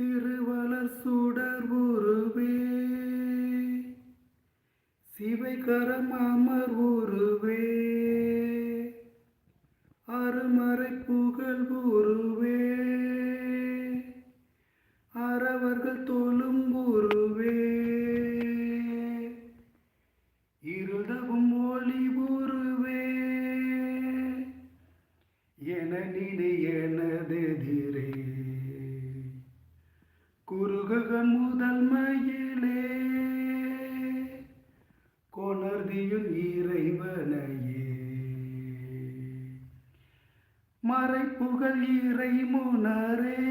திருவலர் சுடர் உருவே. சிவைகரம் அமர் உருவே. குறுகன் முதல் மயிலே கொணர்தியும் இறைவனையே. மறைப்புகள் இறை முனரே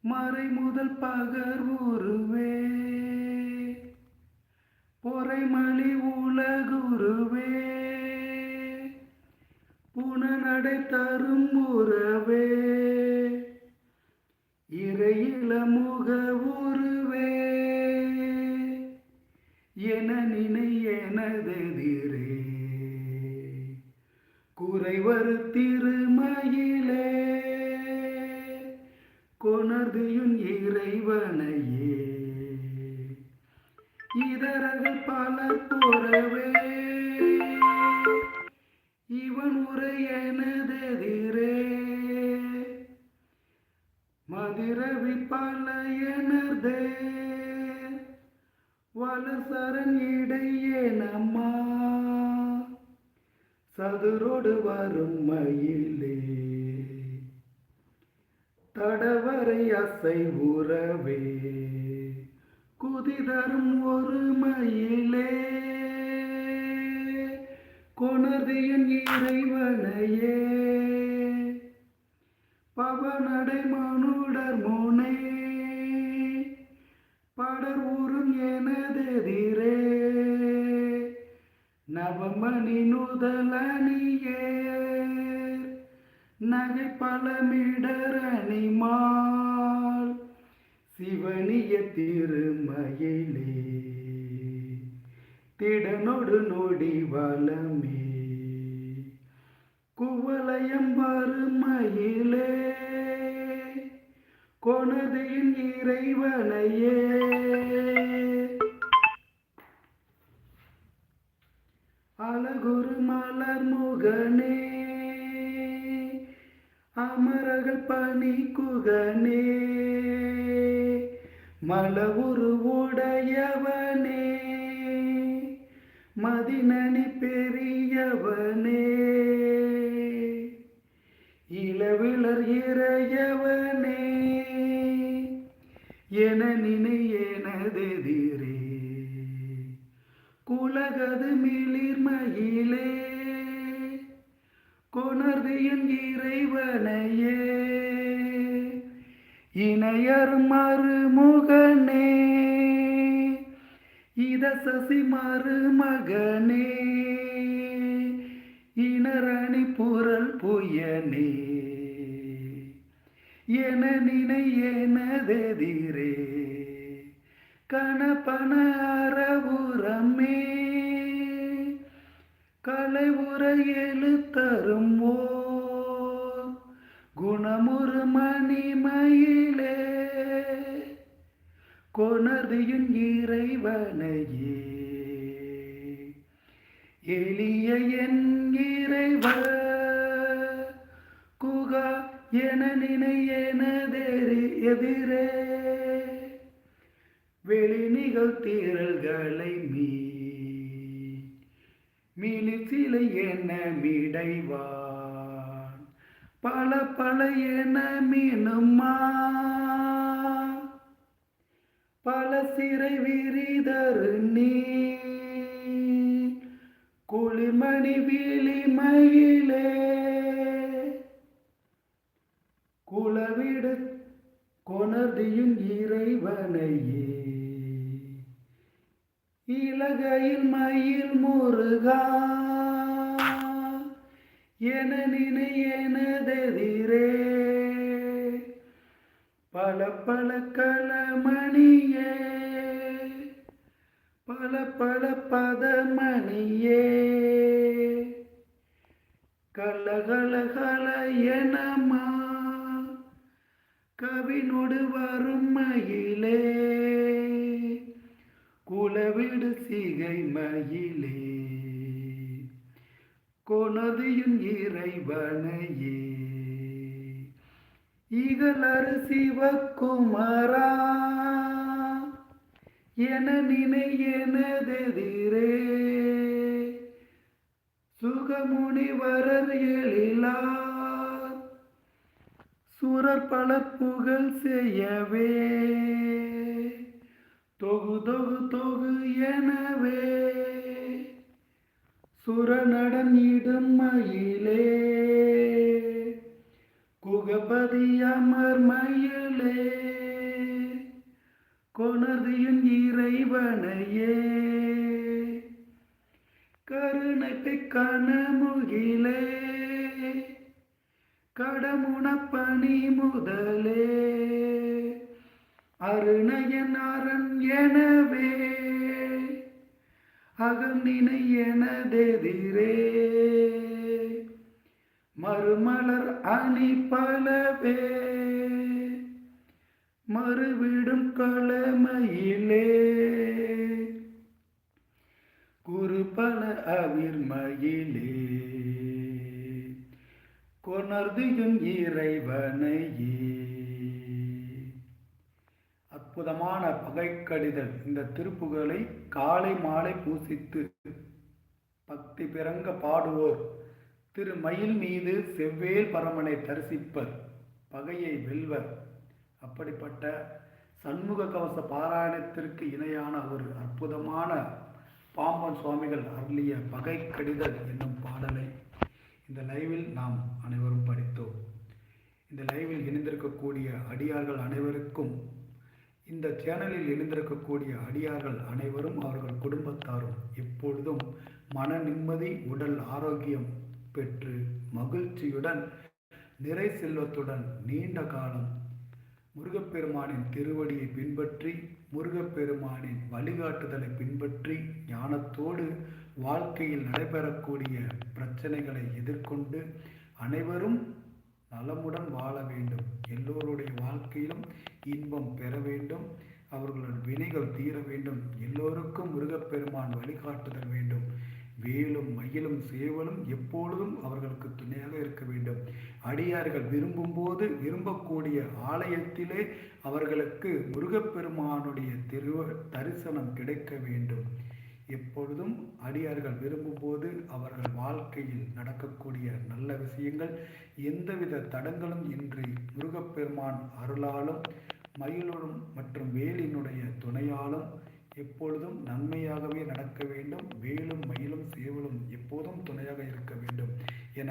மறை முதல் பகர் உருவே. பொறைமணி உலகுருவே புனநடை தரும் உறவே என நினை எனதெதிரே குறைவர் திருமயிலே. கொணர்தியுன் இறைவனையே. இதரகள் பல புறவே இவன் உரை எனதெதிரே மதிரவி பல எனதே வளர் இடையே நம்மா. சதுரோடு வரும் மயிலே. தடவரை அசை உறவே. குதிதரும் ஒரு மயிலே. கொணர்தியின் இறைவனையே. பவனடை மனுடர் முனே. எனதெதிரே நவமணி நுதலணியே நகை பழமிடர் அணிமால் சிவனிய திருமயிலே. திடனொடு நொடி வளமே குவலயம் வறுமையிலே கொனதையின் இறைவனையே குகனே. அமரர்கள் பணி குகனே. மலவுரு உடையவனே. மதினனி பெரியவனே. இளவிளர் இறையவனே. என நினை எனதெதிரே குலகது மிளிர்மயிலே. கொணர்து என் இறைவனையே. இணையர் மறுமுகனே. இத சசி மருமகனே. இனரணி புரல் புயனே. என நினை எனதெதிரே கணப்பன அற கலை உர எழுத்தரும் குணமுறு மணிமயிலே கொணர்தியும் இறைவனையே. எளிய என் இறைவ குகா என நினை எனதெரி எதிரே. வெளி நிகழ்த்திரல்களை என மிடைவான். பல பல என மீனுமா. பல சிறை விரிதரு நீ. குளிமணி விழிமயிலே குளவிடு கொணர்தியும் இறைவனையே. இலகையில் மயில் முருகா. என நினை பல பல களமணியே. பல பல பதமணியே. கலகலகல எனமா. கவினோடு வறுமையிலே குலவிடு சிகை மயிலே. கொனதியும் இறைவனையே. இகலரு சிவக்குமரா என நினை எனதெதிரே சுகமுனிவரர் எழிலார் சுரர் பல புகழ் செய்யவே. தொகு தொகு தொகு எனவே. சுரநடன் இடும் மயிலே. குகபதி அமர் மயிலே. கொணர்தியின் இறைவனையே. கருணை கனமுகிலே கடமுன பணி முதலே. அருணையன் அரண் எனவே. அகநினை எனதெதிரே மறுமலர் அணி பலவே. மறுவிடும் களமையிலே. குறுபல அவிர்மயிலே. கொணர்தியும் இறைவனையே. அற்புதமான பகைக்கடிதல். இந்த திருப்புகளை காலை மாலை பூசித்து பக்தி பிறங்க பாடுவோர். திரு மயில் மீது செவ்வேல் பரமனை தரிசிப்பர். பகையை வெல்வர். அப்படிப்பட்ட சண்முக கவச பாராயணத்திற்கு இணையான ஒரு அற்புதமான பாம்பன் சுவாமிகள் அருளிய பகை கடிதல் என்னும் பாடலை இந்த லைவில் நாம் அனைவரும் படித்தோம். இந்த லைவில் இணைந்திருக்கக்கூடிய அடியார்கள் அனைவருக்கும் இந்த சேனலில் எழுந்திருக்கக்கூடிய அடியார்கள் அனைவரும் அவர்கள் குடும்பத்தாரும் எப்பொழுதும் மன நிம்மதி உடல் ஆரோக்கியம் பெற்று மகிழ்ச்சியுடன் நிறை செல்வத்துடன் நீண்ட காலம் முருகப்பெருமானின் திருவடியை பின்பற்றி முருகப்பெருமானின் வழிகாட்டுதலை பின்பற்றி ஞானத்தோடு வாழ்க்கையில் நடைபெறக்கூடிய பிரச்சனைகளை எதிர்கொண்டு அனைவரும் நலமுடன் வாழ வேண்டும். எல்லோருடைய வாழ்க்கையிலும் இன்பம் பெற வேண்டும். அவர்களோட வினைகள் தீர வேண்டும். எல்லோருக்கும் முருகப்பெருமான் வழிகாட்டுதல் வேண்டும். வேலும் மயிலும் சேவலும் எப்பொழுதும் அவர்களுக்கு துணையாக இருக்க வேண்டும். அடியார்கள் விரும்பும்போது விரும்பக்கூடிய ஆலயத்திலே அவர்களுக்கு முருகப்பெருமானுடைய திருவ தரிசனம் கிடைக்க வேண்டும். எப்பொழுதும் அடியார்கள் விரும்பும்போது அவர்கள் வாழ்க்கையில் நடக்கக்கூடிய நல்ல விஷயங்கள் எந்தவித தடங்களும் இன்றி முருகப்பெருமான் அருளாலும் மயிலும் மற்றும் வேலினுடைய துணையாலும் எப்பொழுதும் நன்மையாகவே நடக்க வேண்டும். வேலும் மயிலும் சேவலும் எப்போதும் துணையாக இருக்க வேண்டும் என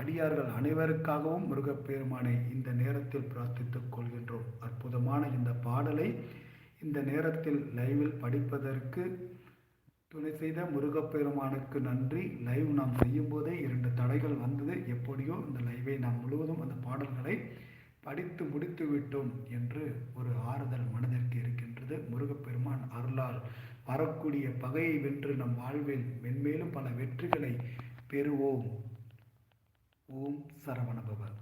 அடியார்கள் அனைவருக்காகவும் முருகப்பெருமானை இந்த நேரத்தில் பிரார்த்தித்துக் கொள்கின்றோம். அற்புதமான இந்த பாடலை இந்த நேரத்தில் லைவில் படிப்பதற்கு துணை செய்த முருகப்பெருமானுக்கு நன்றி. லைவ் நாம் செய்யும் போதே இரண்டு தடைகள் வந்தது. எப்படியோ இந்த லைவை நாம் முழுவதும் அந்த பாடல்களை படித்து முடித்து விட்டோம் என்று ஒரு ஆறுதல் மனதிற்கு இருக்கின்றது. முருகப்பெருமான் அருளால் வரக்கூடிய பகையை வென்று நம் வாழ்வில் மென்மேலும் பல வெற்றிகளை பெறுவோம். ஓம் சரவணபவர்